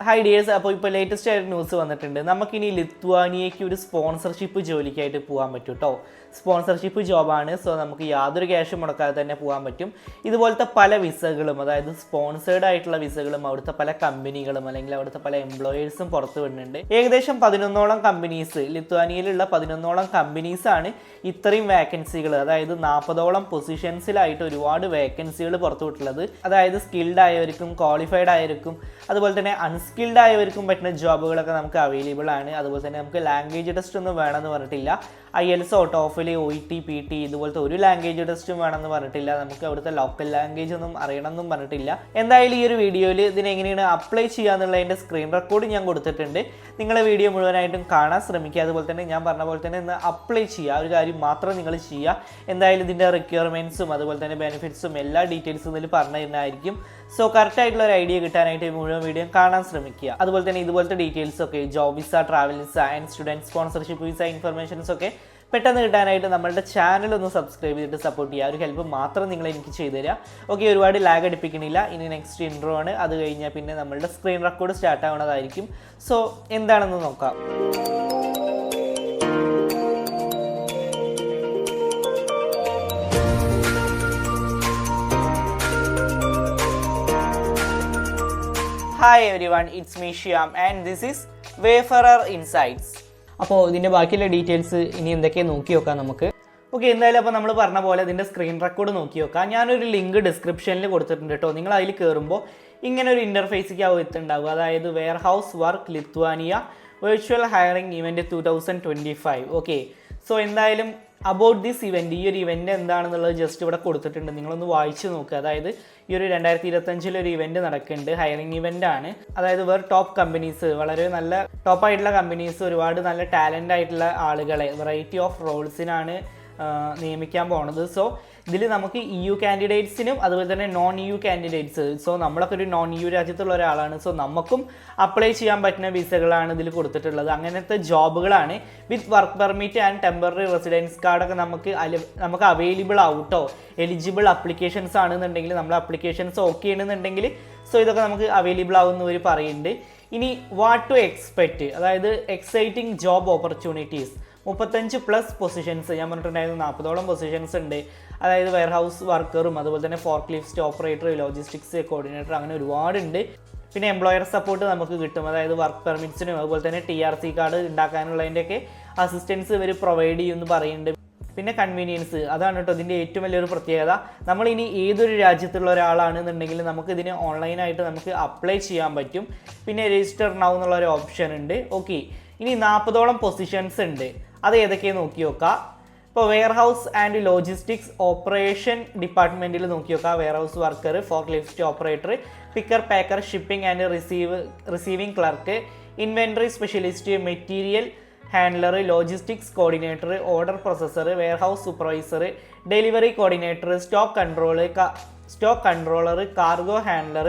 Hi dears അപ്പോൾ ഇപ്പോൾ latest ആയിട്ട് ന്യൂസ് വന്നിട്ടുണ്ട്. നമുക്കിനി ലിത്വാനിയയ്ക്ക് ഒരു സ്പോൺസർഷിപ്പ് ജോലിക്കായിട്ട് പോകാൻ പറ്റും കേട്ടോ സ്പോൺസർഷിപ്പ് ജോബാണ് സോ നമുക്ക് യാതൊരു ക്യാഷും മുടക്കാതെ തന്നെ പോകാൻ പറ്റും. ഇതുപോലത്തെ പല വിസകളും അതായത് സ്പോൺസേഡ് ആയിട്ടുള്ള വിസകളും അവിടുത്തെ പല കമ്പനികളും അല്ലെങ്കിൽ അവിടുത്തെ പല എംപ്ലോയേഴ്സും പുറത്തു വിടുന്നുണ്ട്. ഏകദേശം പതിനൊന്നോളം കമ്പനീസ് ലിത്വാനിയയിലുള്ള പതിനൊന്നോളം കമ്പനീസാണ് ഇത്രയും വേക്കൻസികൾ അതായത് നാൽപ്പതോളം പൊസിഷൻസിലായിട്ട് ഒരുപാട് വേക്കൻസികൾ പുറത്തു വിട്ടുള്ളത് അതായത് സ്കിൽഡ് ആയവർക്കും ക്വാളിഫൈഡ് ആയവർക്കും അതുപോലെ തന്നെ അൺസ്കിൽഡ് ആയവർക്കും പറ്റുന്ന ജോബുകളൊക്കെ നമുക്ക് അവൈലബിൾ ആണ്. അതുപോലെ തന്നെ നമുക്ക് ലാംഗ്വേജ് ടെസ്റ്റ് ഒന്നും വേണമെന്ന് പറഞ്ഞിട്ടില്ല. I also TOEFL O T P T ഇതുപോലത്തെ ഒരു ലാംഗ്വേജ് ടെസ്റ്റും വേണമെന്ന് പറഞ്ഞിട്ടില്ല. നമുക്ക് അവിടുത്തെ ലോക്കൽ ലാംഗ്വേജ് ഒന്നും അറിയണമെന്നും പറഞ്ഞിട്ടില്ല. എന്തായാലും ഈ ഒരു വീഡിയോയിൽ ഇതിനെങ്ങനെയാണ് അപ്ലൈ അപ്ലൈ ചെയ്യാന്നുള്ളതിന്റെ സ്ക്രീൻ റെക്കോർഡ് ഞാൻ കൊടുത്തിട്ടുണ്ട്. നിങ്ങളെ വീഡിയോ മുഴുവനായിട്ടും കാണാൻ ശ്രമിക്കുക. അതുപോലെ തന്നെ ഞാൻ പറഞ്ഞ പോലെ തന്നെ ഇന്ന് അപ്ലൈ ചെയ്യുക. ഒരു കാര്യം മാത്രം നിങ്ങൾ ചെയ്യുക. എന്തായാലും ഇതിന്റെ റിക്വയർമെന്റ്സും അതുപോലെ തന്നെ ബെനിഫിറ്റ്സും എല്ലാ ഡീറ്റെയിൽസും ഇതിൽ പറഞ്ഞു തരുന്നതായിരിക്കും. സോ കറക്റ്റായിട്ടുള്ള ഒരു ഐഡിയ കിട്ടാനായിട്ട് മുഴുവൻ വീഡിയോ കാണാൻ ശ്രമിക്കുക. അതുപോലെ തന്നെ ഇതുപോലത്തെ ഡീറ്റെയിൽസ് ഒക്കെ job visa travel visa and student sponsorship visa informations ഒക്കെ പെട്ടെന്ന് കിട്ടാനായിട്ട് നമ്മളുടെ ചാനൽ ഒന്ന് സബ്സ്ക്രൈബ് ചെയ്തിട്ട് സപ്പോർട്ട് ചെയ്യുക. ഒരു ഹെൽപ്പ് മാത്രം നിങ്ങൾ എനിക്ക് ചെയ്തു തരിക ഓക്കെ ഒരുപാട് ലാഗ് അടിപ്പിക്കണില്ല. ഇനി നെക്സ്റ്റ് ഇൻട്രോ ആണ്. അത് കഴിഞ്ഞാൽ പിന്നെ നമ്മളുടെ സ്ക്രീൻ റെക്കോർഡ് സ്റ്റാർട്ട് ആവണതായിരിക്കും. സോ എന്താണെന്ന് നോക്കാം. Hi everyone it's me Shyam and this is Wayfarer Insights അപ്പോൾ ഇതിന്റെ ബാക്കിയുള്ള ഡീറ്റെയിൽസ് ഇനി എന്തൊക്കെ നോക്കി നോക്കാം നമുക്ക്. ഓക്കെ എന്തായാലും അപ്പോൾ നമ്മൾ പറഞ്ഞ പോലെ ഇതിന്റെ സ്ക്രീൻ റെക്കോർഡ് നോക്കി നോക്കാം ഞാനൊരു ലിങ്ക് ഡിസ്ക്രിപ്ഷനിൽ കൊടുത്തിട്ടുണ്ട് കേട്ടോ നിങ്ങൾ അതിൽ കയറുമ്പോൾ ഇങ്ങനെ ഒരു ഇന്റർഫേസിക്ക് എത്തുണ്ടാവുക എത്തുണ്ടാവും അതായത് warehouse work Lithuania virtual hiring event two thousand twenty five okay so എന്തായാലും അബൌട്ട് ദിസ് ഇവന്റ് ഈ ഒരു ഇവന്റ് എന്താണെന്നുള്ളത് ജസ്റ്റ് ഇവിടെ കൊടുത്തിട്ടുണ്ട്. നിങ്ങളൊന്ന് വായിച്ചു നോക്കുക അതായത് ഈ ഒരു രണ്ടായിരത്തി ഇരുപത്തഞ്ചിൽ ഒരു ഇവന്റ് നടക്കുന്നുണ്ട്. ഹയറിംഗ് ഇവന്റ് ആണ്. അതായത് വേറെ ടോപ്പ് കമ്പനീസ് വളരെ നല്ല ടോപ്പ് ആയിട്ടുള്ള കമ്പനീസ് ഒരുപാട് നല്ല ടാലന്റ് ആയിട്ടുള്ള ആളുകളെ വെറൈറ്റി ഓഫ് റോൾസിനാണ് നിയമിക്കാൻ പോണത്. സോ ഇതിൽ നമുക്ക് ഇ യു കാൻഡിഡേറ്റ്സിനും അതുപോലെ തന്നെ non E U candidates so നമ്മളൊക്കെ ഒരു നോൺ ഇ യു രാജ്യത്തുള്ള ഒരാളാണ്. സോ നമുക്കും അപ്ലൈ ചെയ്യാൻ പറ്റുന്ന വിസകളാണ് ഇതിൽ കൊടുത്തിട്ടുള്ളത്. അങ്ങനത്തെ ജോബുകളാണ് with work permit and temporary residence കാർഡൊക്കെ നമുക്ക് നമുക്ക് അവൈലബിൾ ആവട്ടോ. എലിജിബിൾ അപ്ലിക്കേഷൻസ് ആണെന്നുണ്ടെങ്കിൽ നമ്മൾ അപ്ലിക്കേഷൻസ് ഓക്കെ ആണെന്നുണ്ടെങ്കിൽ സോ ഇതൊക്കെ നമുക്ക് അവൈലബിൾ ആവുന്നവർ പറയുന്നുണ്ട്. ഇനി വാട്ട് ടു എക്സ്പെക്റ്റ് അതായത് എക്സൈറ്റിംഗ് ജോബ് ഓപ്പർച്യൂണിറ്റീസ് മുപ്പത്തഞ്ച് പ്ലസ് പൊസിഷൻസ് ഞാൻ പറഞ്ഞിട്ടുണ്ടായിരുന്നു നാൽപ്പതോളം പൊസിഷൻസ് ഉണ്ട്. അതായത് വെയർ ഹൗസ് വർക്കറും അതുപോലെ തന്നെ fork lift operator logistics coordinator അങ്ങനെ ഒരുപാടുണ്ട്. പിന്നെ എംപ്ലോയർ സപ്പോർട്ട് നമുക്ക് കിട്ടും. അതായത് വർക്ക് പെർമിറ്റ്സിനും അതുപോലെ തന്നെ ടി ആർ സി കാർഡ് ഉണ്ടാക്കാനുള്ളതിന്റെയൊക്കെ അസിസ്റ്റൻസ് ഇവർ പ്രൊവൈഡ് ചെയ്യുമെന്ന് പറയുന്നുണ്ട്. പിന്നെ കൺവീനിയൻസ് അതാണ് കേട്ടോ ഇതിന്റെ ഏറ്റവും വലിയൊരു പ്രത്യേകത. നമ്മളിനി ഏതൊരു രാജ്യത്തുള്ള ഒരാളാണെന്നുണ്ടെങ്കിൽ നമുക്ക് ഇതിന് ഓൺലൈനായിട്ട് നമുക്ക് അപ്ലൈ ചെയ്യാൻ പറ്റും. പിന്നെ രജിസ്റ്റർ നൗ എന്നുള്ള ഒരു ഓപ്ഷൻ ഉണ്ട്. ഓക്കെ ഇനി നാൽപ്പതോളം പൊസിഷൻസ് ഉണ്ട്. അത് ഏതൊക്കെയാണ് നോക്കി നോക്കാം? ഇപ്പോൾ warehouse and logistics operation ഡിപ്പാർട്ട്മെന്റിൽ നോക്കി നോക്കാം. Warehouse worker forklift operator picker packer shipping and receive receiving clerk inventory specialist material handler logistics coordinator order processor warehouse supervisor delivery coordinator stock control stock controller cargo handler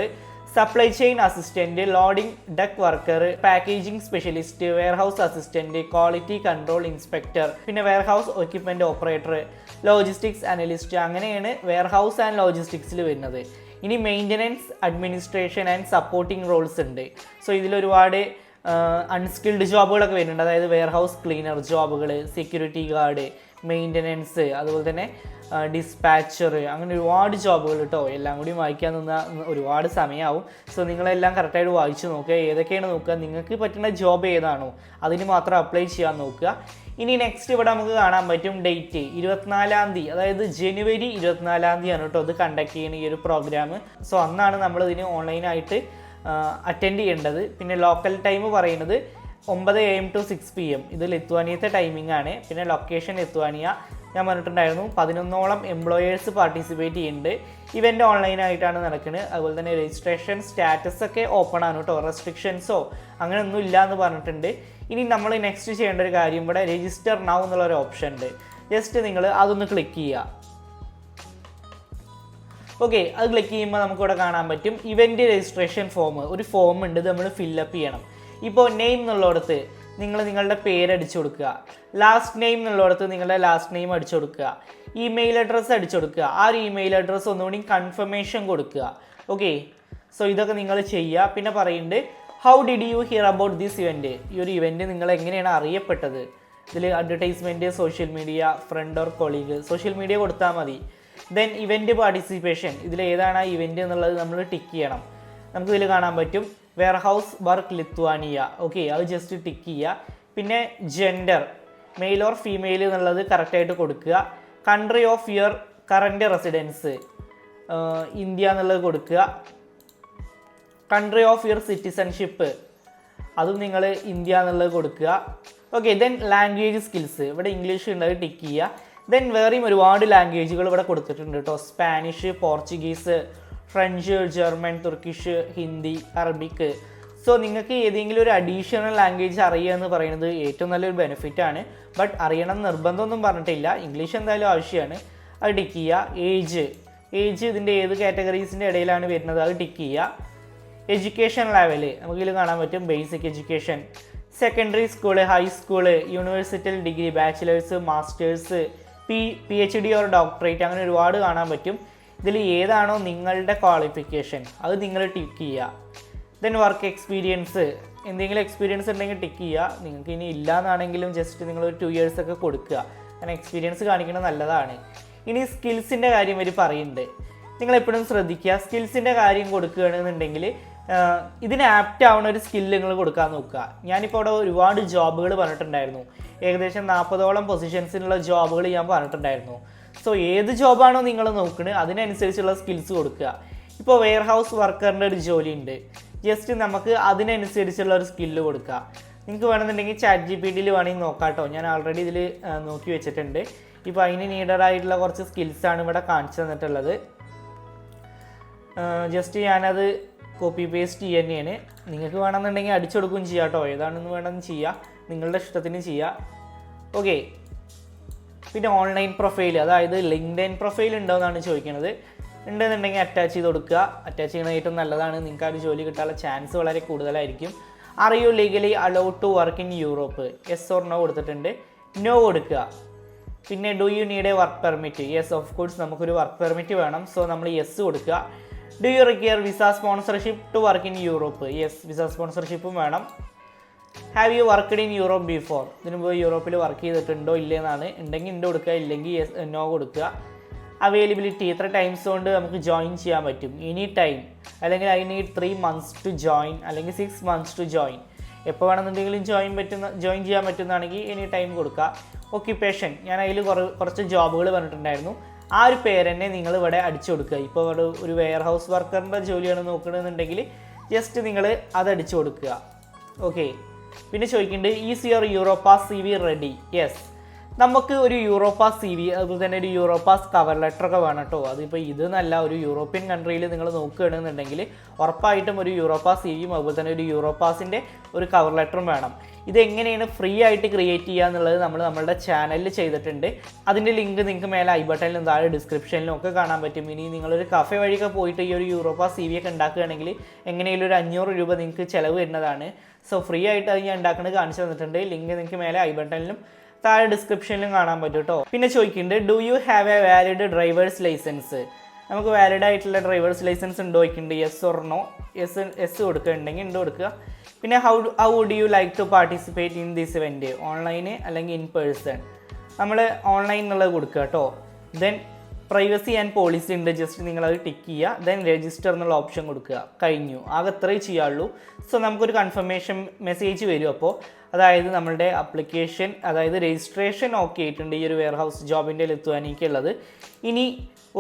supply chain assistant loading deck worker packaging specialist warehouse assistant quality control inspector പിന്നെ warehouse equipment operator logistics analyst അങ്ങനെയാണ് warehouse and ലോജിസ്റ്റിക്സിൽ വരുന്നത്. ഇനി maintenance administration and supporting roles ഉണ്ട്. So ഇതിലൊരുപാട് unskilled ജോബുകളൊക്കെ വരുന്നുണ്ട്. അതായത് വെയർഹൗസ് ക്ലീനർ ജോബുകൾ സെക്യൂരിറ്റി ഗാർഡ് മെയിന്റനൻസ് അതുപോലെ തന്നെ ഡിസ്പാച്ചർ അങ്ങനെ ഒരുപാട് ജോബുകൾ കേട്ടോ എല്ലാം കൂടി വായിക്കാൻ നിന്ന ഒരുപാട് സമയമാവും സോ നിങ്ങളെല്ലാം കറക്റ്റായിട്ട് വായിച്ച് നോക്കുക. ഏതൊക്കെയാണ് നോക്കുക? നിങ്ങൾക്ക് പറ്റുന്ന ജോബ് ഏതാണോ? അതിന് മാത്രം അപ്ലൈ ചെയ്യാൻ നോക്കുക. ഇനി നെക്സ്റ്റ് ഇവിടെ നമുക്ക് കാണാൻ പറ്റും ഡേറ്റ് ഇരുപത്തിനാലാം തീയതി അതായത് ജനുവരി ഇരുപത്തിനാലാം ആണ് കേട്ടോ അത് കണ്ടക്ട് ചെയ്യുന്ന ഈ ഒരു പ്രോഗ്രാം സോ അന്നാണ് നമ്മൾ ഇതിന് ഓൺലൈനായിട്ട് അറ്റൻഡ് ചെയ്യേണ്ടത്. പിന്നെ ലോക്കൽ ടൈം പറയുന്നത് ഒമ്പത് A M to six P M ഇത് ലിത്വാനിയത്തെ ടൈമിംഗ് ആണ്. പിന്നെ ലൊക്കേഷൻ ലിത്വാനിയ ഞാൻ പറഞ്ഞിട്ടുണ്ടായിരുന്നു പതിനൊന്നോളം എംപ്ലോയേഴ്സ് പാർട്ടിസിപ്പേറ്റ് ചെയ്യുന്നുണ്ട്. ഇവന്റ് ഓൺലൈനായിട്ടാണ് നടക്കുന്നത് അതുപോലെ തന്നെ രജിസ്ട്രേഷൻ സ്റ്റാറ്റസ് ഒക്കെ ഓപ്പൺ ആണ് കേട്ടോ. റെസ്ട്രിക്ഷൻസോ അങ്ങനെ ഒന്നും ഇല്ല എന്ന് പറഞ്ഞിട്ടുണ്ട്. ഇനി നമ്മൾ നെക്സ്റ്റ് ചെയ്യേണ്ട ഒരു കാര്യം ഇവിടെ രജിസ്റ്റർ നൗ എന്നുള്ള ഒരു ഓപ്ഷൻ ഉണ്ട്. ജസ്റ്റ് നിങ്ങൾ അതൊന്ന് ക്ലിക്ക് ചെയ്യുക. ഓക്കെ അത് ക്ലിക്ക് ചെയ്യുമ്പോൾ നമുക്കിവിടെ കാണാൻ പറ്റും. ഇവന്റ് രജിസ്ട്രേഷൻ ഫോം ഒരു ഫോം ഉണ്ട് ഇത് നമ്മൾ ഫില്ലപ്പ് ചെയ്യണം. ഇപ്പോൾ നെയിം എന്നുള്ളിടത്ത് നിങ്ങൾ നിങ്ങളുടെ പേര് അടിച്ചു കൊടുക്കുക. ലാസ്റ്റ് നെയിം എന്നുള്ളിടത്ത് നിങ്ങളുടെ ലാസ്റ്റ് നെയിം അടിച്ചു കൊടുക്കുക. ഇമെയിൽ അഡ്രസ്സ് അടിച്ചു കൊടുക്കുക. ആ ഒരു ഇമെയിൽ അഡ്രസ്സ് ഒന്നുകൂടി കൺഫർമേഷൻ കൊടുക്കുക. ഓക്കെ സോ ഇതൊക്കെ നിങ്ങൾ ചെയ്യുക. പിന്നെ പറയുന്നുണ്ട് how did you hear about this event ഈ ഒരു ഇവന്റ് നിങ്ങൾ എങ്ങനെയാണ് അറിയപ്പെട്ടത്? ഇതിൽ advertisement social media friend or colleague social media കൊടുത്താൽ മതി. ദെൻ ഇവന്റ് പാർട്ടിസിപ്പേഷൻ ഇതിൽ ഏതാണ് ആ ഇവന്റ് എന്നുള്ളത് നമ്മൾ ടിക്ക് ചെയ്യണം. നമുക്ക് ഇതിൽ കാണാൻ പറ്റും. Warehouse work Lithuania. ഓക്കെ അത് ജസ്റ്റ് ടിക്ക് ചെയ്യുക. പിന്നെ ജെൻഡർ മെയിൽ ഓർ ഫീമെയിൽ എന്നുള്ളത് കറക്റ്റായിട്ട് കൊടുക്കുക. Country of your current residence India എന്നുള്ളത് കൊടുക്കുക. കൺട്രി ഓഫ് യുവർ സിറ്റിസൺഷിപ്പ് അതും നിങ്ങൾ ഇന്ത്യ എന്നുള്ളത് കൊടുക്കുക. ഓക്കെ ദെൻ ലാംഗ്വേജ് സ്കിൽസ് ഇവിടെ ഇംഗ്ലീഷ് ഉണ്ട് അത് ടിക്ക് ചെയ്യുക. ദെൻ വേറെയും ഒരുപാട് ലാംഗ്വേജുകൾ ഇവിടെ കൊടുത്തിട്ടുണ്ട് കേട്ടോ Spanish Portuguese French German Turkish Hindi Arabic so നിങ്ങൾക്ക് ഏതെങ്കിലും ഒരു അഡീഷണൽ ലാംഗ്വേജ് അറിയുക എന്ന് പറയുന്നത് ഏറ്റവും നല്ലൊരു ബെനിഫിറ്റ് ആണ്. ബട്ട് അറിയണം നിർബന്ധമൊന്നും പറഞ്ഞിട്ടില്ല. ഇംഗ്ലീഷ് എന്തായാലും ആവശ്യമാണ്. അത് ടിക്ക് ചെയ്യുക. ഏജ് ഏജ് ഇതിന്റെ ഏത് കാറ്റഗറീസിന്റെ ഇടയിലാണ് വരുന്നത്? അത് ടിക്ക് ചെയ്യുക. എഡ്യൂക്കേഷൻ ലെവൽ നമുക്കിതിൽ കാണാൻ പറ്റും. Basic education secondary school high school university degree bachelors masters P P H D or doctorate അങ്ങനെ ഒരുപാട് കാണാൻ പറ്റും. ഇതിൽ ഏതാണോ നിങ്ങളുടെ ക്വാളിഫിക്കേഷൻ അത് നിങ്ങൾ ടിക്ക് ചെയ്യുക. ദെൻ വർക്ക് എക്സ്പീരിയൻസ് എന്തെങ്കിലും എക്സ്പീരിയൻസ് ഉണ്ടെങ്കിൽ ടിക്ക് ചെയ്യുക. നിങ്ങൾക്ക് ഇനി ഇല്ല എന്നാണെങ്കിലും ജസ്റ്റ് നിങ്ങൾ ഒരു ടു ഇയേഴ്സ് ഒക്കെ കൊടുക്കുക. കാരണം എക്സ്പീരിയൻസ് കാണിക്കുന്നത് നല്ലതാണ്. ഇനി സ്കിൽസിന്റെ കാര്യം ഇവർ പറയുന്നുണ്ട്. നിങ്ങൾ എപ്പോഴും ശ്രദ്ധിക്കുക. സ്കിൽസിന്റെ കാര്യം കൊടുക്കുകയാണെന്നുണ്ടെങ്കിൽ ഇതിന് ആപ്റ്റ് ആവുന്ന ഒരു സ്കില്ല് നിങ്ങൾ കൊടുക്കാൻ നോക്കുക. ഞാനിപ്പോൾ അവിടെ ഒരുപാട് ജോബുകൾ പറഞ്ഞിട്ടുണ്ടായിരുന്നു. ഏകദേശം നാൽപ്പതോളം പൊസിഷൻസിനുള്ള ജോബുകൾ ഞാൻ പറഞ്ഞിട്ടുണ്ടായിരുന്നു. സോ ഏത് ജോബാണോ നിങ്ങൾ നോക്കുന്നത് അതിനനുസരിച്ചുള്ള സ്കിൽസ് കൊടുക്കുക. ഇപ്പോൾ വെയർ ഹൗസ് വർക്കറിന്റെ ഒരു ജോലി ഉണ്ട് ജസ്റ്റ് നമുക്ക് അതിനനുസരിച്ചുള്ള ഒരു സ്കില്ല് കൊടുക്കുക. നിങ്ങൾക്ക് വേണമെന്നുണ്ടെങ്കിൽ ചാറ്റ് ജി പി ടിയിൽ വേണമെങ്കിൽ നോക്കാം കേട്ടോ ഞാൻ ആൾറെഡി ഇതിൽ നോക്കി വെച്ചിട്ടുണ്ട്. ഇപ്പോൾ അതിന് നീഡഡ് ആയിട്ടുള്ള കുറച്ച് സ്കിൽസാണ് ഇവിടെ കാണിച്ചു തന്നിട്ടുള്ളത്. ജസ്റ്റ് ഞാനത് കോപ്പി പേസ്റ്റ് ചെയ്യുക തന്നെയാണ് നിങ്ങൾക്ക് വേണമെന്നുണ്ടെങ്കിൽ അടിച്ചു കൊടുക്കുകയും ചെയ്യാം കേട്ടോ ഏതാണെന്ന് വേണമെന്ന് ചെയ്യുക നിങ്ങളുടെ ഇഷ്ടത്തിന് ചെയ്യുക ഓക്കെ പിന്നെ ഓൺലൈൻ പ്രൊഫൈൽ അതായത് ലിങ്ക്ഡൈൻ പ്രൊഫൈൽ ഉണ്ടോ എന്നാണ് ചോദിക്കുന്നത് ഉണ്ടെന്നുണ്ടെങ്കിൽ അറ്റാച്ച് ചെയ്ത് കൊടുക്കുക. അറ്റാച്ച് ചെയ്യുന്നത് ഏറ്റവും നല്ലതാണ്. നിങ്ങൾക്ക് ആ ഒരു ജോലി കിട്ടാനുള്ള ചാൻസ് വളരെ കൂടുതലായിരിക്കും. Are you legally allowed to work in Europe yes or no കൊടുത്തിട്ടുണ്ട്. നോ കൊടുക്കുക. പിന്നെ do you need a work permit yes of course നമുക്കൊരു വർക്ക് പെർമിറ്റ് വേണം. സോ നമ്മൾ യെസ് കൊടുക്കുക. Do you require visa sponsorship to work in Europe yes visa സ്പോൺസർഷിപ്പും വേണം. Have you worked in Europe before ഇതിന് മുമ്പ് യൂറോപ്പിൽ വർക്ക് ചെയ്തിട്ടുണ്ടോ ഇല്ലെന്നാണ്. ഉണ്ടെങ്കിൽ ഉണ്ട് കൊടുക്കുക ഇല്ലെങ്കിൽ നോ കൊടുക്കുക. അവൈലബിലിറ്റി ഇത്ര ടൈംസ് കൊണ്ട് നമുക്ക് ജോയിൻ ചെയ്യാൻ പറ്റും. എനി ടൈം അല്ലെങ്കിൽ I need three months to join അല്ലെങ്കിൽ സിക്സ് മന്ത്സ് ടു ജോയിൻ എപ്പോൾ വേണമെന്നുണ്ടെങ്കിലും ജോയിൻ പറ്റുന്ന ജോയിൻ ചെയ്യാൻ പറ്റുന്നതാണെങ്കിൽ എനി ടൈം കൊടുക്കുക. ഓക്യുപ്പേഷൻ ഞാൻ അതിൽ കുറച്ച് ജോബുകൾ പറഞ്ഞിട്ടുണ്ടായിരുന്നു. ആ ഒരു പേരെന്നെ നിങ്ങൾ ഇവിടെ അടിച്ചു കൊടുക്കുക. ഇപ്പോൾ ഇവിടെ ഒരു വെയർ ഹൗസ് വർക്കറിന്റെ ജോലിയാണ് നോക്കണമെന്നുണ്ടെങ്കിൽ ജസ്റ്റ് നിങ്ങൾ അത് അടിച്ചു കൊടുക്കുക. ഓക്കെ പിന്നെ ചോദിക്കുന്നുണ്ട് is your Europa C V ready yes നമുക്ക് ഒരു യൂറോപ്പാസ് സി വി അതുപോലെ തന്നെ ഒരു യൂറോപ്പാസ് കവർ ലെറ്റർ ഒക്കെ വേണം കേട്ടോ. അതിപ്പോൾ ഇത് നല്ല ഒരു യൂറോപ്യൻ കൺട്രിയിൽ നിങ്ങൾ നോക്കുകയാണെന്നുണ്ടെങ്കിൽ ഉറപ്പായിട്ടും ഒരു യൂറോപ്പാസ് സി വിയും അതുപോലെ തന്നെ ഒരു യൂറോപ്പാസിന്റെ ഒരു കവർ ലെറ്ററും വേണം. ഇതെങ്ങനെയാണ് ഫ്രീ ആയിട്ട് ക്രിയേറ്റ് ചെയ്യുക എന്നുള്ളത് നമ്മൾ നമ്മളുടെ ചാനലിൽ ചെയ്തിട്ടുണ്ട്. അതിന്റെ ലിങ്ക് നിങ്ങൾക്ക് മേലെ ഐ ബട്ടണിലും താഴെ ഡിസ്ക്രിപ്ഷനിലും ഒക്കെ കാണാൻ പറ്റും. ഇനി നിങ്ങളൊരു കഫേ വഴിയൊക്കെ പോയിട്ട് ഈ ഒരു യൂറോപ്പ സി വി ഒക്കെ ഉണ്ടാക്കുകയാണെങ്കിൽ എങ്ങനെയെങ്കിലും ഒരു അഞ്ഞൂറ് രൂപ നിങ്ങൾക്ക് ചിലവ് വരുന്നതാണ്. സോ ഫ്രീ ആയിട്ട് അത് ഞാൻ ഉണ്ടാക്കുന്നത് കാണിച്ചു തന്നിട്ടുണ്ട്. ലിങ്ക് നിങ്ങൾക്ക് മേലെ ഐ ബട്ടണിലും താഴെ ഡിസ്ക്രിപ്ഷനിലും കാണാൻ പറ്റും കേട്ടോ പിന്നെ ചോദിക്കുന്നുണ്ട് do you have a valid driver's licence നമുക്ക് വാലിഡ് ആയിട്ടുള്ള ഡ്രൈവേഴ്സ് ലൈസൻസ് ഉണ്ടോ ചോദിക്കുന്നുണ്ട് യെസ് ഓർ എസ് എസ് കൊടുക്കുന്നുണ്ടെങ്കിൽ ഉണ്ട് കൊടുക്കുക. പിന്നെ how how would you like to participate in this event online അല്ലെങ്കിൽ ഇൻ പേഴ്സൺ നമ്മൾ ഓൺലൈൻ എന്നുള്ളത് കൊടുക്കുക കേട്ടോ ദെൻ പ്രൈവസി ആൻഡ് പോളിസി ഉണ്ട്. ജസ്റ്റ് നിങ്ങളത് ടിക്ക് ചെയ്യുക. ദെൻ രജിസ്റ്റർ എന്നുള്ള ഓപ്ഷൻ കൊടുക്കുക. കഴിഞ്ഞു. ആകെ അത്രേ ചെയ്യാവുള്ളൂ. സോ നമുക്കൊരു കൺഫർമേഷൻ മെസ്സേജ് വരും. അപ്പോൾ അതായത് നമ്മളുടെ അപ്ലിക്കേഷൻ അതായത് രജിസ്ട്രേഷൻ ഓക്കെ ആയിട്ടുണ്ട് ഈ ഒരു വെയർ ഹൗസ് ജോബിന്റെ ലിത്വാനിക്കുള്ളത് ഇനി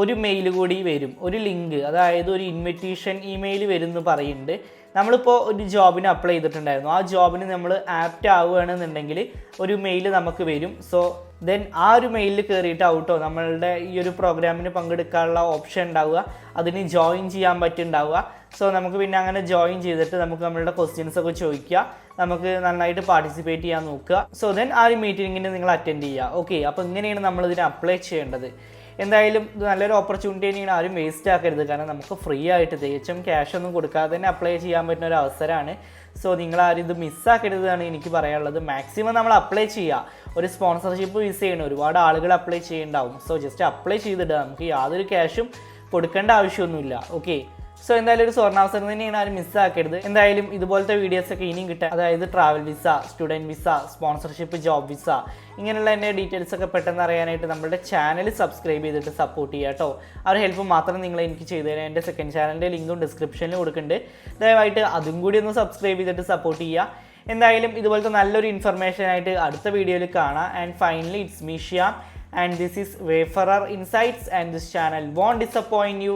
ഒരു മെയിൽ കൂടി വരും ഒരു ലിങ്ക് അതായത് ഒരു ഇൻവിറ്റേഷൻ ഇമെയിൽ വരും എന്ന് പറയുന്നുണ്ട്. നമ്മളിപ്പോൾ ഒരു ജോബിന് അപ്ലൈ ചെയ്തിട്ടുണ്ടായിരുന്നു. ആ ജോബിന് നമ്മൾ ആപ്റ്റ് ആവുകയാണെന്നുണ്ടെങ്കിൽ ഒരു മെയിൽ നമുക്ക് വരും. സോ ദെൻ ആ ഒരു മെയിലിൽ കയറിയിട്ട് ഔട്ടോ നമ്മളുടെ ഈ ഒരു പ്രോഗ്രാമിന് പങ്കെടുക്കാനുള്ള ഓപ്ഷൻ ഉണ്ടാവുക അതിന് ജോയിൻ ചെയ്യാൻ പറ്റുണ്ടാവുക സോ നമുക്ക് പിന്നെ അങ്ങനെ ജോയിൻ ചെയ്തിട്ട് നമുക്ക് നമ്മളുടെ ക്വസ്റ്റ്യൻസ് ഒക്കെ ചോദിക്കുക. നമുക്ക് നന്നായിട്ട് പാർട്ടിസിപ്പേറ്റ് ചെയ്യാൻ നോക്കുക. സോ ദെൻ ആ ഒരു മീറ്റിങ്ങിന് നിങ്ങൾ അറ്റൻഡ് ചെയ്യുക. ഓക്കെ അപ്പോൾ ഇങ്ങനെയാണ് നമ്മളിതിന് അപ്ലൈ ചെയ്യേണ്ടത്. എന്തായാലും ഇത് നല്ലൊരു ഓപ്പർച്യൂണിറ്റി തന്നെയാണ്. ആരും വേസ്റ്റ് ആക്കരുത്. കാരണം നമുക്ക് ഫ്രീ ആയിട്ട് തികച്ചും ക്യാഷ് ഒന്നും കൊടുക്കാതെ തന്നെ അപ്ലൈ ചെയ്യാൻ പറ്റുന്ന ഒരു അവസരമാണ്. സോ നിങ്ങൾ ആരും ഇത് മിസ്സാക്കരുതാണ് എനിക്ക് പറയാനുള്ളത്. മാക്സിമം നമ്മൾ അപ്ലൈ ചെയ്യുക. ഒരു സ്പോൺസർഷിപ്പ് വിസ ചെയ്യണം ഒരുപാട് ആളുകൾ അപ്ലൈ ചെയ്യുന്നുണ്ടാവും സോ ജസ്റ്റ് അപ്ലൈ ചെയ്തിട്ട് നമുക്ക് യാതൊരു ക്യാഷും കൊടുക്കേണ്ട ആവശ്യമൊന്നുമില്ല. ഓക്കെ സോ എന്തായാലും ഒരു സ്വർണാവസരം തന്നെയാണ് ആരും മിസ്സാക്കരുത് എന്തായാലും ഇതുപോലത്തെ വീഡിയോസ് ഒക്കെ ഇനിയും കിട്ടുക അതായത് travel visa student visa sponsorship job visa ഇങ്ങനെയുള്ള എന്റെ ഡീറ്റെയിൽസ് ഒക്കെ പെട്ടെന്ന് അറിയാനായിട്ട് നമ്മുടെ ചാനൽ സബ്സ്ക്രൈബ് ചെയ്തിട്ട് സപ്പോർട്ട് ചെയ്യുക കേട്ടോ ആ ഒരു ഹെൽപ്പ് മാത്രം നിങ്ങൾ എനിക്ക് ചെയ്തു തരാം എന്റെ സെക്കൻഡ് ചാനലിന്റെ ലിങ്കും ഡിസ്ക്രിപ്ഷനിൽ കൊടുക്കുന്നുണ്ട്. ദയവായിട്ട് അതും കൂടി ഒന്ന് സബ്സ്ക്രൈബ് ചെയ്തിട്ട് സപ്പോർട്ട് ചെയ്യുക. എന്തായാലും ഇതുപോലത്തെ നല്ലൊരു ഇൻഫർമേഷൻ ആയിട്ട് അടുത്ത വീഡിയോയിൽ കാണാം. And finally it's മീഷ്യ and this is Wayfarer Insights and this channel won't disappoint you